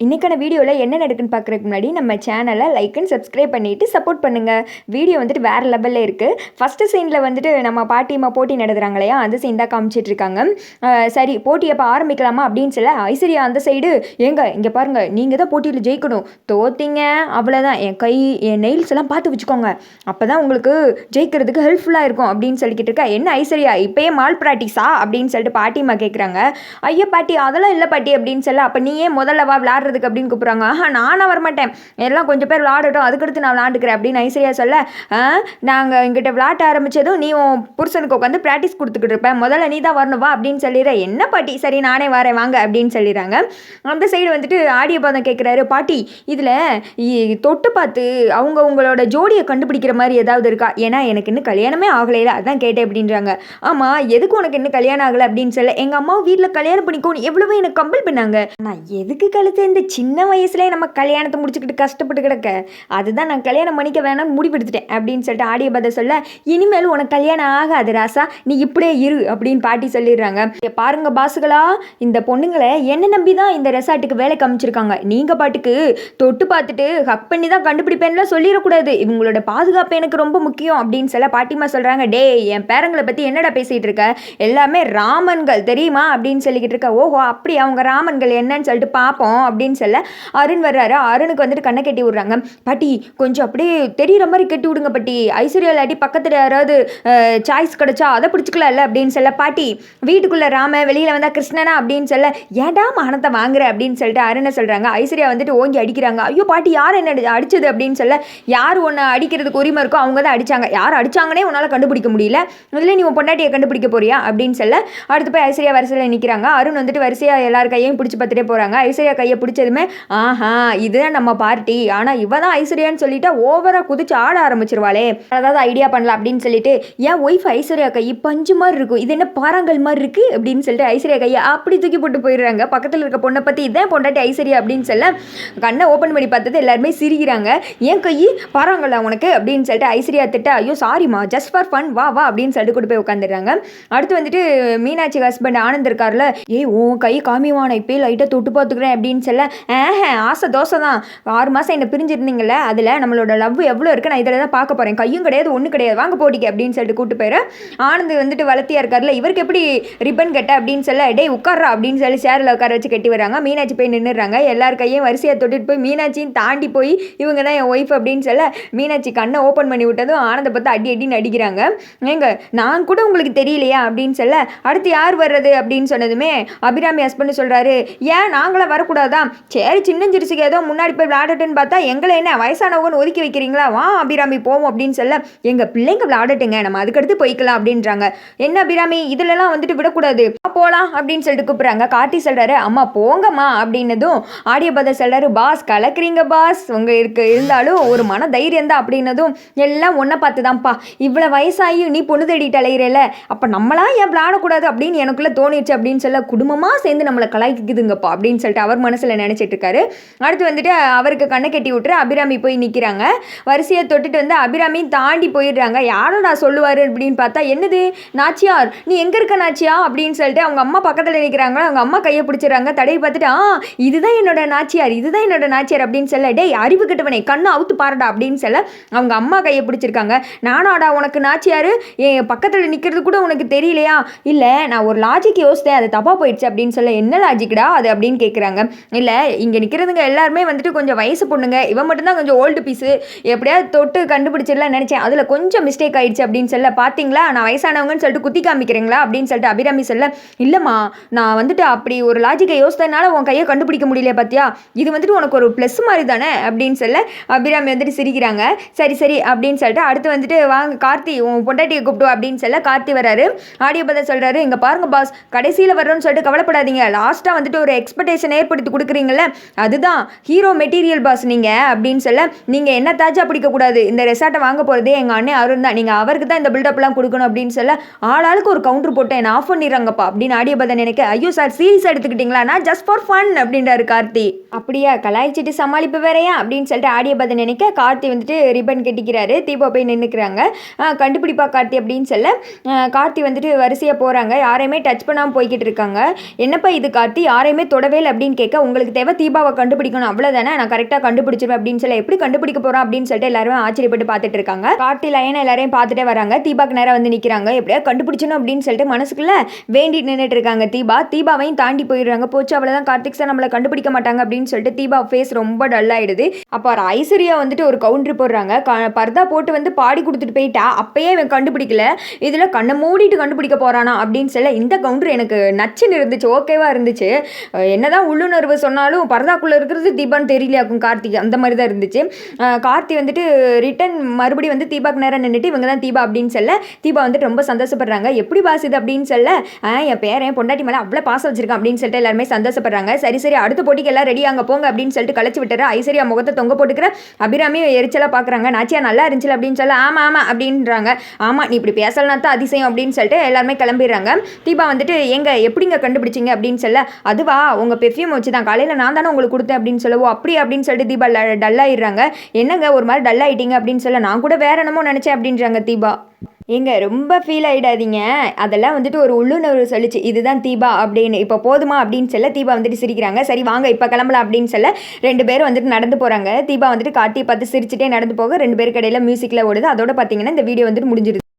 இன்றைக்கான வீடியோவில் என்ன நடக்குன்னு பார்க்குறதுக்கு முன்னாடி நம்ம சேனலை லைக் அண்ட் சப்ஸ்கிரைப் பண்ணிவிட்டு சப்போர்ட் பண்ணுங்கள் வீடியோ வந்துட்டு வேறு லெவலில் இருக்குது ஃபஸ்ட்டு சீனில் வந்துட்டு நம்ம பாட்டியம்மா போட்டி நடத்துகிறாங்க இல்லையா? அந்த சீன் தான் காமிச்சிட்ருக்காங்க சரி போட்டி அப்போ ஆரம்பிக்கலாமா அப்படின்னு சொல்ல ஐஸ்வர்யா அந்த சைடு ஏங்க இங்கே பாருங்கள் நீங்கள் தான் போட்டியில் ஜெயிக்கணும். தோத்தீங்க அவ்வளோதான் என் கை என் நெயில்ஸ் எல்லாம் பார்த்து வச்சுக்கோங்க. அப்போ தான் உங்களுக்கு ஜெயிக்கிறதுக்கு ஹெல்ப்ஃபுல்லாக இருக்கும் அப்படின்னு சொல்லிக்கிட்டு இருக்கா. என்ன ஐஸ்வர்யா இப்போயே மால் ப்ராக்டிஸா அப்படின்னு சொல்லிட்டு பாட்டியம்மா கேட்குறாங்க ஐயா பாட்டி அதெல்லாம் இல்லை பாட்டி அப்படின்னு சொல்ல அப்போ நீயே முதல்ல வா விளாட்றதுக்கு அப்படின்னு கூப்பிட்றாங்க. ஆஹா நானும் வரமாட்டேன். எல்லாம் கொஞ்சம் பேர் விளாடட்டும் அதுக்கடுத்து நான் விளாண்டுக்கிறேன் அப்படின்னு ஐஸ்வர்யா சொல்ல நாங்கள் எங்கிட்ட விளாட்ட ஆரம்பித்ததும் நீ உன் புருஷனுக்கு உட்காந்து ப்ராக்டிஸ் கொடுத்துக்கிட்டு இருப்பேன் முதல்ல நீ தான் வரணும் வா அப்படின்னு சொல்லிடுற என்ன பாட்டி? சரி நானே வரேன் வாங்க அப்படின்னு சொல்லிடுறாங்க. அந்த சைடு வந்துட்டு ஆடியோ பாதம் கேட்குறாரு பாட்டி இதில் தொட்டு பார்த்து அவங்க உங்களோட ஜோடியை கண்டுபிடிக்கிற மாதிரி ஏதாவது இருக்கா? ஏன்னா எனக்கு இன்னும் கல்யாணமே ஆகலையில அதான் கேட்டேன் அப்படின்றாங்க. ஆமாம் எதுக்கு உனக்கு இன்னும் கல்யாணம் ஆகலை? அப்படின்னு சொல்ல எங்கள் அம்மா வீட்டில் கல்யாணம் பண்ணிக்கோன்னு எவ்வளவோ எனக்கு கம்பல் பண்ணாங்க. நான் எதுக்கு கழுத்து இந்த சின்ன வயசுலேயே நம்ம கல்யாணத்தை முடிச்சுக்கிட்டு கஷ்டப்பட்டு கிடக்க அதுதான் நான் கல்யாணம் பண்ணிக்க வேணாம்னு முடிவெடுத்துட்டேன் அப்படின்னு சொல்லிட்டு ஆடிய பதில் சொல்ல இனிமேல் உனக்கு கல்யாணம் ஆகாது ராசா நீ இப்படியே இரு அப்படின்னு பாட்டி சொல்லிடுறாங்க. பாருங்க பாசுகளா இந்த பொண்ணுங்களை என்ன நம்பி தான் இந்த ரெசார்ட்டுக்கு வேலை காமிச்சிருக்காங்க. நீங்க பாட்டுக்கு தொட்டு பார்த்துட்டு ஹக் பண்ணி தான் கண்டுபிடிப்பேன்லாம் சொல்லிடக்கூடாது. இவங்களோட பாதுகாப்பு எனக்கு ரொம்ப முக்கியம் அப்படின்னு சொல்ல பாட்டிமா சொல்றாங்க. டே என் பேரங்களை பத்தி என்னடா பேசிட்டு இருக்க? எல்லாமே ராமன்கள் தெரியுமா? அப்படின்னு சொல்லிக்கிட்டு இருக்க. ஓஹோ அப்படி அவங்க ராமன்கள் என்னன்னு சொல்லிட்டு பார்ப்போம் அப்படின்னு சொல்ல அருண் வர்றாரு. அருணுக்கு வந்துட்டு கண்ணை கட்டி விடுறாங்க. பாட்டி கொஞ்சம் அப்படியே தெரியுற மாதிரி கட்டி விடுங்க பாட்டி. ஐஸ்வர்யா இல்லாட்டி பக்கத்தில் யாராவது சாய்ஸ் கிடைச்சா அதை பிடிச்சிக்கலாம்ல அப்படின்னு சொல்ல பாட்டி வீட்டுக்குள்ள ராம வெளியில் வந்தால் கிருஷ்ணனா? அப்படின்னு சொல்ல ஏன்டா மானத்தை வாங்குற? அப்படின்னு சொல்லிட்டு அருணை சொல்கிறாங்க ஐஸ்வர்யா வந்துட்டு ஓங்கி அடிக்கிறாங்க. ஐயோ பாட்டி யார் என்ன அடிச்சது? அப்படின்னு சொல்ல யார் ஒன்று அடிக்கிறதுக்கு உரிமை இருக்கோ அவங்க தான் அடிச்சாங்க. யார் அடிச்சாங்கன்னே உன்னால் கண்டுபிடிக்க முடியல. முதல்ல நீ உன் பொண்டாட்டியை கண்டுபிடிக்க போறியா? அப்படின்னு சொல்ல அடுத்து போய் ஐஸ்வர்யா வரிசையில் நிற்கிறாங்க அருண் வந்துட்டு வரிசையாக எல்லார் கையையும் பிடிச்சி பார்த்துட்டே போகிறாங்க ஐஸ்வர்யா கையை பிடிச்சி பிடிச்சதுமே ஆஹா இதுதான் நம்ம பார்ட்டி ஆனால் இவ தான் ஐஸ்வர்யான்னு சொல்லிட்டு ஓவராக குதிச்சு ஆட ஆரம்பிச்சிருவாளே. அதாவது ஐடியா பண்ணலாம் அப்படின்னு சொல்லிட்டு என் ஒய்ஃப் ஐஸ்வர்யா கை பஞ்சு மாதிரி இருக்கும். இது என்ன பாறாங்கல் மாதிரி இருக்குது அப்படின்னு சொல்லிட்டு ஐஸ்வர்யா கையை அப்படி தூக்கி போட்டு போயிடுறாங்க. பக்கத்தில் இருக்க பொண்ணை பற்றி இதான் பொண்டாட்டி ஐஸ்வர்யா அப்படின்னு சொல்ல கண்ணை ஓப்பன் பண்ணி பார்த்தது எல்லாருமே சிரிக்கிறாங்க. ஏன் கை பாறாங்கல்ல உனக்கு? அப்படின்னு சொல்லிட்டு ஐஸ்வர்யா திட்ட ஐயோ சாரிம்மா ஜஸ்ட் ஃபார் ஃபன் வா வா அப்படின்னு சொல்லிட்டு கூட்டு போய் உட்காந்துடுறாங்க. அடுத்து வந்துட்டு மீனாட்சி ஹஸ்பண்ட் ஆனந்த் இருக்கார்ல ஏய் உன் கை காமிவான இப்போயே லைட்டாக தொட்டு பார்த்துக்கிறேன் அப்படின்னு சொல்ல ஆஹ ஆசை தோசை தான் ஆறு மாதம் என்ன பிரிஞ்சிருந்தீங்கல்ல அதில் நம்மளோட லவ் எவ்வளோ இருக்குது நான் இதில் தான் பார்க்க போகிறேன் கையும் கிடையாது ஒன்றும் கிடையாது. வாங்க போட்டிக்க அப்படின்னு சொல்லிட்டு கூட்டு போயிரு. ஆனந்த் வந்துட்டு வளர்த்தியா இருக்கார்ல இவருக்கு எப்படி ரிப்பன் கட்ட அப்படின்னு சொல்ல டேய் உட்கார்றா அப்படின்னு சொல்லி சேரில் உட்கார வச்சு கட்டி வராங்க மீனாட்சி போய் நின்றுறாங்க எல்லார் கையும் வரிசையாக தொட்டுட்டு போய் மீனாட்சியும் தாண்டி போய் இவங்க தான் என் ஒய்ஃப் அப்படின்னு சொல்ல மீனாட்சி கண்ணை ஓப்பன் பண்ணி விட்டதும் ஆனந்த பார்த்து அடி அடின்னு அடிக்கிறாங்க. ஏங்க நான் கூட உங்களுக்கு தெரியலையா அப்படின்னு சொல்ல அடுத்து யார் வர்றது? அப்படின்னு சொன்னதுமே அபிராமி ஹஸ்பண்ட் சொல்கிறாரு ஏன் நாங்களாம் வரக்கூடாதா? சரி சின்னஞ்சிரிச்சுக்கு ஏதோ முன்னாடி போய் விளையாடட்டுன்னு பார்த்தா எங்களை என்ன வயசானவங்கன்னு ஒதுக்கி வைக்கிறீங்களா? வா அபிராமி போவோம் அப்படின்னு சொல்ல எங்கள் பிள்ளைங்க விளையாடட்டுங்க நம்ம அதுக்கடுத்து போய்க்கலாம் அப்படின்றாங்க. என்ன அபிராமி இதுலலாம் வந்துட்டு விடக்கூடாது. போகலாம் அப்படின்னு சொல்லிட்டு கூப்பிட்றாங்க. கார்த்தி சொல்கிறாரு அம்மா போங்கம்மா அப்படின்னதும் ஆடியோ பதர் சொல்கிறாரு பாஸ் கலக்குறீங்க பாஸ். உங்க இருக்கு இருந்தாலும் ஒரு மன தைரியம் தான் அப்படின்னதும் எல்லாம் ஒன்றை பார்த்து தான்ப்பா இவ்வளோ வயசாகியும் நீ பொண்ணு தேடிட்டு அலையிறல அப்போ நம்மளா ஏன் விளையாடக்கூடாது? அப்படின்னு எனக்குள்ளே தோணிடுச்சு அப்படின்னு சொல்ல குடும்பமாக சேர்ந்து நம்மளை கலாய்க்குதுங்கப்பா அப்படின்னு சொல்லிட்டு அவர் மனசில் நினச்சிட்டு இருக்காரு அடுத்து வந்துட்டு அவருக்கு கண்ணை கட்டி விட்டுரு அபிராமி போய் நிற்கிறாங்க வரிசையை தொட்டுட்டு வந்து அபிராமி தாண்டி போயிடுறாங்க. யாரோடா சொல்லுவார் அப்படின்னு பார்த்தா என்னது? நாச்சியார். நீ எங்கே இருக்க நாச்சியா? அப்படின்னு சொல்லிட்டு அவங்க அம்மா பக்கத்தில் நிற்கிறாங்க அவங்க அம்மா கையை பிடிச்சிடுறாங்க. தடையை பார்த்துட்டு ஆ இதுதான் என்னோட நாச்சியார். இதுதான் என்னோட நாச்சியார் அப்படின்னு சொல்ல டேய் அறிவு கட்டுவனை கண்ணை அவுத்து பாருடா அப்படின்னு சொல்ல அவங்க அம்மா கையை பிடிச்சிருக்காங்க. நானாடா உனக்கு நாச்சியார்? என் பக்கத்தில் நிற்கிறது கூட உனக்கு தெரியலையா? இல்லை நான் ஒரு லாஜிக் யோசித்தேன். அது தப்பாக போயிடுச்சு அப்படின்னு சொல்ல என்ன லாஜிக்டா அது? அப்படின்னு கேட்குறாங்க இல்லை இங்கே நிற்கிறதுங்க எல்லாருமே வந்துட்டு கொஞ்சம் வயசு பொண்ணுங்க. இவன் மட்டும்தான் கொஞ்சம் ஓல்டு பீஸு எப்படியாவது தொட்டு கண்டுபிடிச்சிடலாம் நினச்சேன். அதில் கொஞ்சம் மிஸ்டேக் ஆயிடுச்சு அப்படின்னு சொல்ல பார்த்தீங்களா நான் வயசானவங்கன்னு சொல்லிட்டு குத்தி காமிக்கிறீங்களா? அப்படின்னு சொல்லிட்டு அபிராமி சொல்ல இல்லைம்மா நான் வந்துட்டு அப்படி ஒரு லாஜிக்கை யோசித்ததுனால உன் கையை கண்டுபிடிக்க முடியல பார்த்தியா இது வந்துட்டு உனக்கு ஒரு ப்ளஸ் மாதிரி தானே? அப்படின்னு சொல்ல அபிராமி வந்துட்டு சிரிக்கிறாங்க. சரி சரி அப்படின்னு சொல்லிட்டு அடுத்து வந்துட்டு வாங்க கார்த்தி உன் பொண்டாட்டியை கூப்பிட்டு அப்படின்னு சொல்ல கார்த்தி வராரு ஆடியோ பதில் சொல்கிறாரு இங்கே பாருங்க பாஸ் கடைசியில் வர்றோம்னு சொல்லிட்டு கவலைப்படாதீங்க. லாஸ்ட்டாக வந்துட்டு ஒரு எக்ஸ்பெக்டேஷன் ஏற்படுத்தி கொடுக்குறீங்கல்ல அதுதான் ஹீரோ மெட்டீரியல் பாஸ் நீங்கள் அப்படின்னு சொல்ல நீங்கள் என்ன தாஜா பிடிக்கக்கூடாது இந்த ரெசார்ட்டை வாங்க போகிறதே எங்கள் அண்ணன் அருண் தான். நீங்கள் அவருக்கு தான் இந்த பில்டப்லாம் கொடுக்கணும் அப்படின்னு சொல்ல ஆளாளுக்கு ஒரு கவுண்டர் போட்டு என்ன ஆஃப் பண்ணிடுறாங்கப்பா அப்படின்னு ஆடியோ பதன் நினைக்க ஐயோ சார் சீரியஸ் எடுத்துக்கிட்டீங்களா? நான் ஜஸ்ட் ஃபார் ஃபன் அப்படின்றாரு கார்த்தி. அப்படியா கலாய்ச்சிட்டு சமாளிப்பு வேறையா? அப்படின்னு சொல்லிட்டு ஆடியோ பதன் நினைக்க கார்த்தி வந்துட்டு ரிப்பன் கட்டிக்கிறாரு. தீபா போய் நின்றுக்கிறாங்க கண்டுபிடிப்பா கார்த்தி அப்படின்னு சொல்ல கார்த்தி வந்துட்டு வரிசையாக போகிறாங்க யாரையுமே டச் பண்ணாமல் போய்கிட்டு இருக்காங்க. என்னப்பா இது கார்த்தி? யாரையுமே தொடவேல் அப்படின்னு கேட்க உங்களுக்கு எங்களுக்கு தேவை தீபாவை கண்டுபிடிக்கணும். அவ்வளோதானே நான் கரெக்டாக கண்டுபிடிச்சிருவேன் அப்படின்னு சொல்லி எப்படி கண்டுபிடிக்க போகிறோம் அப்படின்னு சொல்லிட்டு எல்லாரும் ஆச்சரியப்பட்டு பார்த்துட்டு இருக்காங்க. கார்த்தி லயனை எல்லாரையும் பார்த்துட்டே வராங்க. தீபாக்கு நேரம் வந்து நிற்கிறாங்க எப்படியா கண்டுபிடிச்சணும் அப்படின்னு சொல்லிட்டு மனசுக்குள்ள வேண்டி நின்றுட்டு இருக்காங்க தீபா. தீபாவையும் தாண்டி போயிடுறாங்க. போச்சு அவ்வளோதான் கார்த்திக் சார் நம்மளை கண்டுபிடிக்க மாட்டாங்க அப்படின்னு சொல்லிட்டு தீபா ஃபேஸ் ரொம்ப டல் ஆயிடுது. அப்போ ஒரு ஐஸ்வர்யா வந்துட்டு ஒரு கவுண்டர் போடுறாங்க. க- பர்தா போட்டு வந்து பாடி கொடுத்துட்டு போயிட்டா. அப்பயே இவன் கண்டுபிடிக்கல. இதில் கண்ணை மூடிட்டு கண்டுபிடிக்க போறானா அப்படின்னு சொல்ல இந்த கவுண்டர் எனக்கு நச்சுன்னு இருந்துச்சு. ஓகேவா இருந்துச்சு. என்னதான் உள்ளுணர்வு சொன்னாலும் பர்தாக்குள்ளே இருக்கிறது தீபான்னு தெரியலையாக்கும் கார்த்திக் அந்த மாதிரி தான் இருந்துச்சு கார்த்தி வந்துட்டு ரிட்டன் மறுபடியும் வந்து தீபாக்கு நேரம் நின்றுட்டு இவங்க தான் தீபா அப்படின்னு சொல்ல தீபா வந்துட்டு ரொம்ப சந்தோஷப்படுறாங்க. எப்படி பாஸ் இது அப்படின்னு சொல்ல என் பேரன் பொண்டாட்டி மேலே அவ்வளோ பாசம் வச்சிருக்கான் அப்படின்னு சொல்லிட்டு எல்லாருமே சந்தோஷப்படுறாங்க. சரி சரி அடுத்த போட்டிக்கு எல்லாம் ரெடி அங்கே போங்க அப்படின்னு சொல்லிட்டு கழிச்சு விட்டுற ஐசரியா முகத்தை தொங்க போட்டுக்கிற அபிராமி எரிச்சலாக பார்க்குறாங்க நாச்சியா நல்லா இருந்துச்சு அப்படின்னு சொல்ல ஆமாம் ஆமாம் அப்படின்றாங்க. ஆமாம் நீ இப்படி பேசலனா தான் அதிசயம் அப்படின்னு சொல்லிட்டு எல்லாருமே கிளம்பிடுறாங்க. தீபா வந்துட்டு எங்க எப்படிங்க கண்டுபிடிச்சிங்க? அப்படின்னு சொல்ல அதுவா உங்கள் பெர்ஃப்யூம் வச்சு தான் காலையில் நான் தானே உங்களுக்கு கொடுத்தேன் அப்படின்னு சொல்லவோ அப்படி அப்படின்னு சொல்லிட்டு தீபா டல் ஆயிடுறாங்க என்னங்க ஒரு மாதிரி டல் ஆகிட்டீங்க அப்படின்னு சொல்ல நான் கூட வேற என்னமோ நினச்சேன் அப்படின்றாங்க தீபா. ஏங்க ரொம்ப ஃபீல் ஆகிடாதீங்க அதெல்லாம் வந்துட்டு ஒரு உள்ளுணர்வு சொல்லிச்சு. இதுதான் தீபா அப்படின்னு. இப்போ போதுமா அப்படின்னு சொல்ல தீபா வந்துட்டு சிரிக்கிறாங்க. சரி வாங்க இப்போ கிளம்பலாம் அப்படின்னு சொல்ல ரெண்டு பேரும் வந்துட்டு நடந்து போகிறாங்க தீபா வந்துட்டு காட்டி பார்த்து சிரிச்சுட்டே நடந்து போக ரெண்டு பேருக்கு இடையில மியூசிக்கில் ஓடுது. அதோட பார்த்தீங்கன்னா இந்த வீடியோ வந்துட்டு முடிஞ்சிருது.